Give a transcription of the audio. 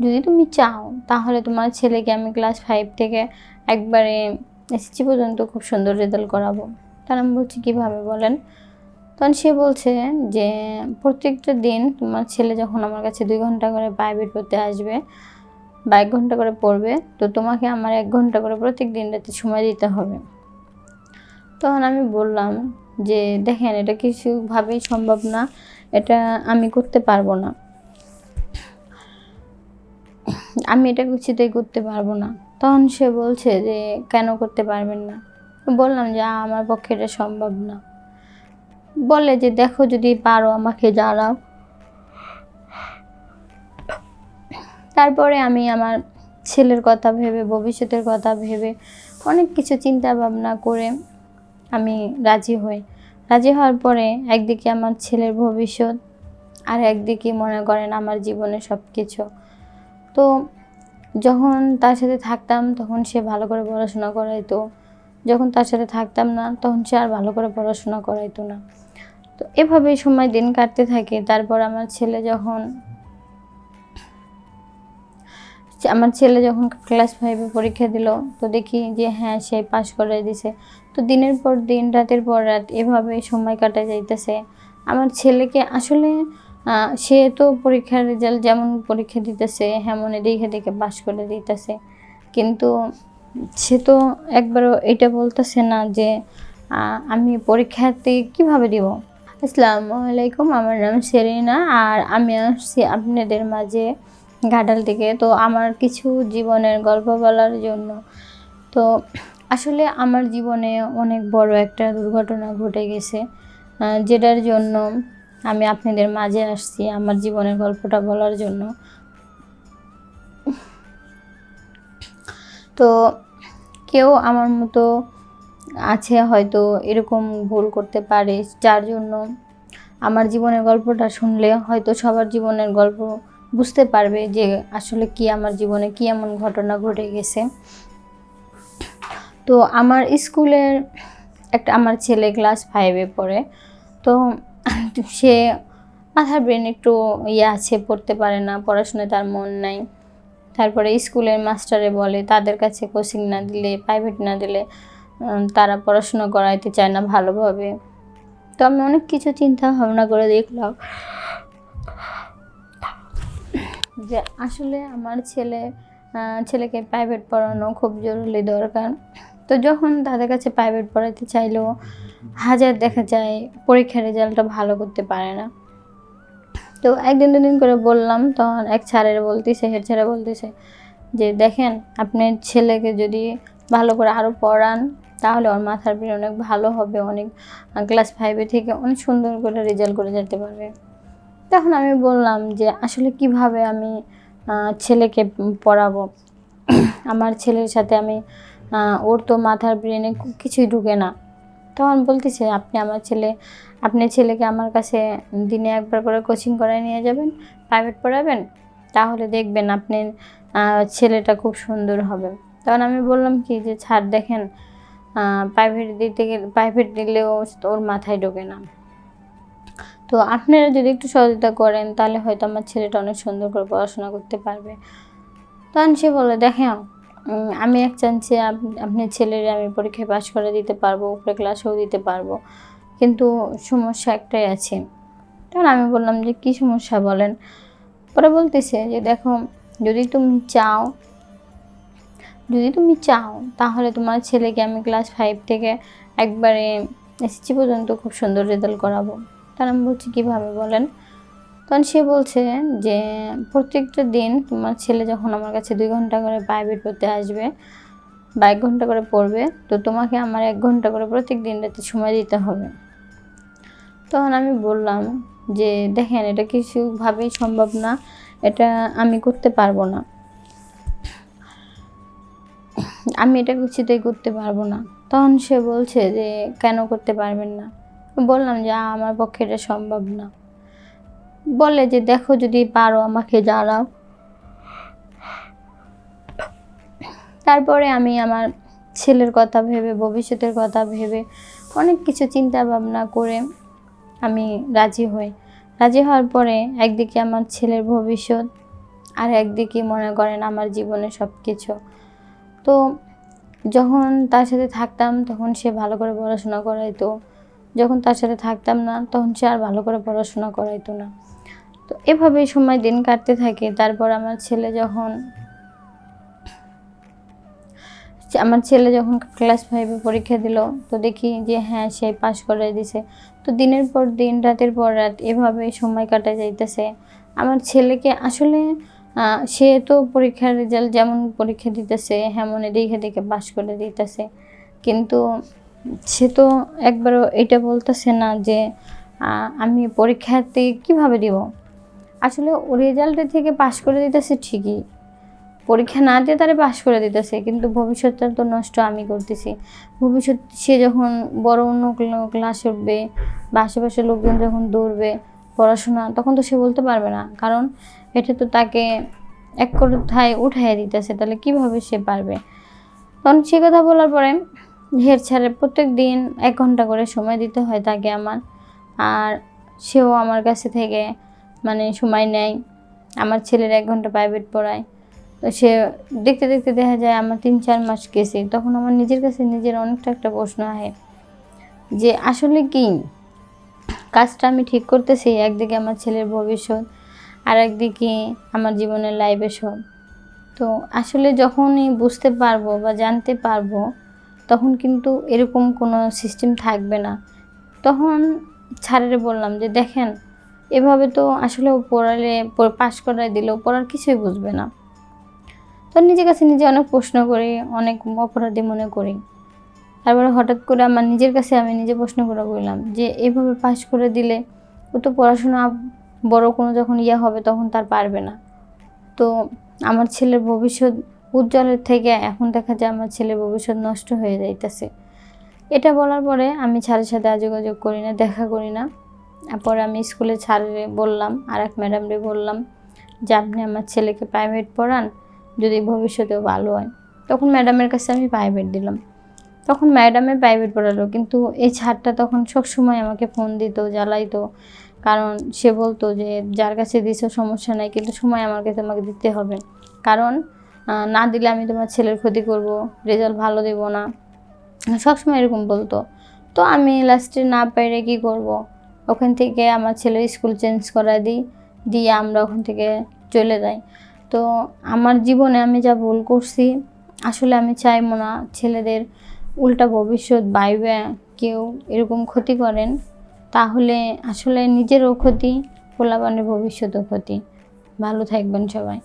যদি তুমি চাও, তাহলে তোমার ছেলেকে আমি ক্লাস ফাইভ থেকে একবারে এসএসসি পর্যন্ত খুব সুন্দর রেজাল্ট করাবো। তার আমি বলছি কীভাবে বলেন? তখন সে বলছে যে, প্রত্যেকটা দিন তোমার ছেলে যখন আমার কাছে দুই ঘণ্টা করে প্রাইভেট পড়তে আসবে বা এক ঘণ্টা করে পড়বে, তো তোমাকে আমার এক ঘণ্টা করে প্রত্যেক দিন রাতে সময় দিতে হবে। তখন আমি বললাম যে, দেখেন, এটা কিছুভাবেই সম্ভব না, এটা আমি করতে পারব না। আমি এটা কিছুতেই করতে পারব না। তখন সে বলছে যে, কেন করতে পারবেন না? বললাম যে আমার পক্ষে এটা সম্ভব না। বলে যে, দেখো যদি পারো আমাকে জানাও তারপরে আমি আমার ছেলের কথা ভেবে, ভবিষ্যতের কথা ভেবে অনেক কিছু চিন্তা ভাবনা করে আমি রাজি হই। রাজি হওয়ার পরে একদিকে আমার ছেলের ভবিষ্যৎ আর একদিকে মনে করেন আমার জীবনে সব কিছু তো যখন তার সাথে থাকতাম, তখন সে ভালো করে পড়াশোনা করাইতো। যখন তার সাথে থাকতাম না, তখন সে আর ভালো করে পড়াশোনা করাইতো না। তো এভাবেই সময় দিন কাটতে থাকে। তারপর আমার ছেলে যখন আমার ছেলে যখন ক্লাস ফাইভে পরীক্ষা দিল, তো দেখি যে হ্যাঁ সে পাশ করে দিছে। তো দিনের পর দিন, রাতের পর রাত এভাবে সময় কাটা যাইতেছে। আমার ছেলেকে আসলে সে তো পরীক্ষার রেজাল্ট যেমন পরীক্ষা দিতেছে হেমনে দেখে দেখে পাশ করে দিতেছে। কিন্তু সে তো একবারও এটা বলতেছে না যে আমি পরীক্ষাতে কীভাবে দিব? আসসালামু আলাইকুম, আমার নাম সেরিনা আর আমি আসছি আপনাদের মাঝে ঘাটাল থেকে। তো আমার কিছু জীবনের গল্প বলার জন্য। তো আসলে আমার জীবনে অনেক বড় একটা দুর্ঘটনা ঘটে গেছে যেটার জন্য আমি আপনাদের মাঝে আসছি আমার জীবনের গল্পটা বলার জন্য। তো কেউ আমার মতো আছে হয়তো এরকম ভুল করতে পারে, যার জন্য আমার জীবনের গল্পটা শুনলে হয়তো সবার জীবনের গল্প বুঝতে পারবে যে আসলে কি আমার জীবনে কি এমন ঘটনা ঘটে গেছে। তো আমার স্কুলের একটা, আমার ছেলে ক্লাস ফাইভে পড়ে। তো সে মাথার ব্রেন একটু ইয়ে আছে, পড়তে পারে না, পড়াশোনায় তার মন নাই। তারপরে স্কুলের মাস্টারে বলে, তাদের কাছে কোচিং না দিলে প্রাইভেট না দিলে তারা পড়াশোনা করাইতে চায় না ভালোভাবে। তো আমি অনেক কিছু চিন্তা ভাবনা করে দেখলাম। যে আসলে আমার ছেলে ছেলেকে প্রাইভেট পড়ানো খুব জরুরি দরকার। তো যখন তাদের কাছে প্রাইভেট পড়াতে চাইলেও হাজার দেখা যায়, পরীক্ষার রেজাল্টটা ভালো করতে পারে না। তো একদিন দুদিন করে বললাম, তখন এক ছাড়ের বলতেছে, হেড স্যারে বলতেছে যে, দেখেন, আপনার ছেলেকে যদি ভালো করে আরও পড়ান, তাহলে ওর মাথার ব্রেন অনেক ভালো হবে, অনেক ক্লাস ফাইভে থেকে অনেক সুন্দর করে রেজাল্ট করে যেতে পারবে। তখন আমি বললাম যে, আসলে কীভাবে আমি ছেলেকে পড়াবো? আমার ছেলের সাথে আমি ওর তো মাথার ব্রেনে কিছুই ঢুকে না। তখন বলতেছে, আপনি আমার ছেলে, আপনি ছেলেকে আমার কাছে দিনে একবার করে কোচিং করায় নিয়ে যাবেন প্রাইভেট পড়াবেন, তাহলে দেখবেন আপনি ছেলেটা খুব সুন্দর হবে। তখন আমি বললাম কি যে, ছাড় দেখেন প্রাইভেট দিতে গেলে প্রাইভেট দিলেও ওর মাথায় ঢোকে না। তো আপনারা যদি একটু সহযোগিতা করেন, তাহলে হয়তো আমার ছেলেটা অনেক সুন্দর করে পড়াশোনা করতে পারবে। তখন সে বলে দেখেন আমি এক চান্সে আপনার ছেলের আমি পরীক্ষায় পাশ করে দিতে পারব, উপরে ক্লাসেও দিতে পারব। কিন্তু সমস্যা একটাই আছে। তখন আমি বললাম যে, কী সমস্যা বলেন? পরে বলতেছে যে, দেখো, যদি তুমি চাও, যদি তুমি চাও, তাহলে তোমার ছেলেকে আমি ক্লাস ফাইভ থেকে একবারে এসএসসি পর্যন্ত খুব সুন্দর রেজাল্ট করাবো। তার আমি বলছি, কীভাবে বলেন? তখন সে বলছে যে, প্রত্যেকটা দিন তোমার ছেলে যখন আমার কাছে দুই ঘণ্টা করে প্রাইভেট পড়তে আসবে বা এক ঘণ্টা করে পড়বে, তো তোমাকে আমার এক ঘণ্টা করে প্রত্যেক দিন রাতে সময় দিতে হবে। তখন আমি বললাম যে, দেখেন, এটা কিছুভাবেই সম্ভব না। এটা আমি করতে পারব না। আমি এটা কিছুতেই করতে পারব না। তখন সে বলছে যে, কেন করতে পারবেন না? বললাম যে আমার পক্ষে এটা সম্ভব না। বলে যে দেখো যদি পারো আমাকে জানাও তারপরে আমি আমার ছেলের কথা ভেবে, ভবিষ্যতের কথা ভেবে অনেক কিছু চিন্তা ভাবনা করে আমি রাজি হই। রাজি হওয়ার পরে একদিকে আমার ছেলের ভবিষ্যৎ, আর একদিকে মনে করেন আমার জীবনে সব কিছু তো যখন তার সাথে থাকতাম তখন সে ভালো করে পড়াশোনা করাইতো। যখন তার সাথে থাকতাম না তখন সে আর ভালো করে পড়াশোনা করাইতো না। তো এভাবেই সময় দিন কাটতে থাকে। তারপর আমার ছেলে যখন আমার ছেলে যখন ক্লাস ফাইভে পরীক্ষা দিল, তো দেখি যে হ্যাঁ সে পাশ করে দিছে। তো দিনের পর দিন, রাতের পর রাত এভাবে সময় কাটা যাইতেছে। আমার ছেলেকে আসলে সে তো পরীক্ষার রেজাল্ট যেমন পরীক্ষা দিতেছে, হেমনে দেখে দেখে পাশ করে দিতেছে। কিন্তু সে তো একবারও এটা বলতেছে না যে আমি পরীক্ষাতে কীভাবে দিব? আসলে রেজাল্টের থেকে পাশ করে দিতেছে ঠিকই। পরীক্ষা না দিয়ে তারা পাশ করে দিতেছে, কিন্তু ভবিষ্যৎটা তো নষ্ট আমি করতেছি। ভবিষ্যৎ সে যখন বড় অন্য ক্লা- ক্লাসে উঠবে বা আশেপাশের লোকজন যখন দৌড়বে, পড়াশোনা, তখন তো সে বলতে পারবে না। কারণ এটা তো তাকে এক কথায় উঠাইয়া দিতেছে, তাহলে কীভাবে সে পারবে? তখন সে কথা বলার পরে হের ছাড়ে প্রত্যেক দিন এক ঘণ্টা করে সময় দিতে হয় তাকে আমার। আর সেও আমার কাছে থেকে মানে সময় নেয়। আমার ছেলের এক ঘণ্টা প্রাইভেট পড়ায়। তো সে দেখতে দেখতে দেখা যায় আমার তিন চার মাস গেছে। তখন আমার নিজের কাছে নিজের অনেকটা একটা প্রশ্ন আহে যে, আসলে কি? কাজটা আমি ঠিক করতেছি, একদিকে আমার ছেলের ভবিষ্যৎ আর একদিকে আমার জীবনের লাইফে সব। তো আসলে যখনই বুঝতে পারব বা জানতে পারব, তখন কিন্তু এরকম কোনো সিস্টেম থাকবে না। তখন ছাড়েরে বললাম যে, দেখেন এভাবে তো আসলে পড়ালে পাশ করায় দিলেও পড়ার কিছুই বুঝবে না। তো নিজের কাছে নিজে অনেক প্রশ্ন করি, অনেক অপরাধী মনে করি। তারপরে হঠাৎ করে আমার নিজের কাছে আমি নিজে প্রশ্ন করে বললাম যে, এভাবে পাশ করে দিলে ও তো পড়াশোনা বড় কোনো যখন ইয়ে হবে তখন তার পারবে না। তো আমার ছেলের ভবিষ্যৎ উজ্জ্বলের থেকে এখন দেখা যায় আমার ছেলের ভবিষ্যৎ নষ্ট হয়ে যাইতেছে। এটা বলার পরে আমি ছাড়ের সাথে আর যোগাযোগ করি না, দেখা করি না। পরে আমি স্কুলে ছাড়ে বললাম আর এক ম্যাডামরে বললাম যে, আপনি আমার ছেলেকে প্রাইভেট পড়ান, যদি ভবিষ্যতেও ভালো হয়। তখন ম্যাডামের কাছে আমি প্রাইভেট দিলাম। তখন ম্যাডামে প্রাইভেট পড়ালো, কিন্তু এই ছাড়টা তখন সবসময় আমাকে ফোন দিত, জ্বালাইতো। কারণ সে বলতো যে, যার কাছে দিছো সমস্যা নাই, কিন্তু সময় আমাকে তোমাকে দিতে হবে। কারণ না দিলে আমি তোমার ছেলের ক্ষতি করব রেজাল্ট ভালো দেব না। সবসময় এরকম বলতো। তো আমি লাস্টে না পেরে কী করব? ওখান থেকে আমার ছেলের স্কুল চেঞ্জ করা দিই, দিয়ে আমরা ওখান থেকে চলে যাই। তো আমার জীবনে আমি যা ভুল করছি, আসলে আমি চাইব না ছেলেদের উল্টা ভবিষ্যৎ বাইবে কেউ এরকম ক্ষতি করেন। তাহলে আসলে নিজেরও ক্ষতি, পোলাপানের ভবিষ্যতও ক্ষতি। ভালো থাকবেন সবাই।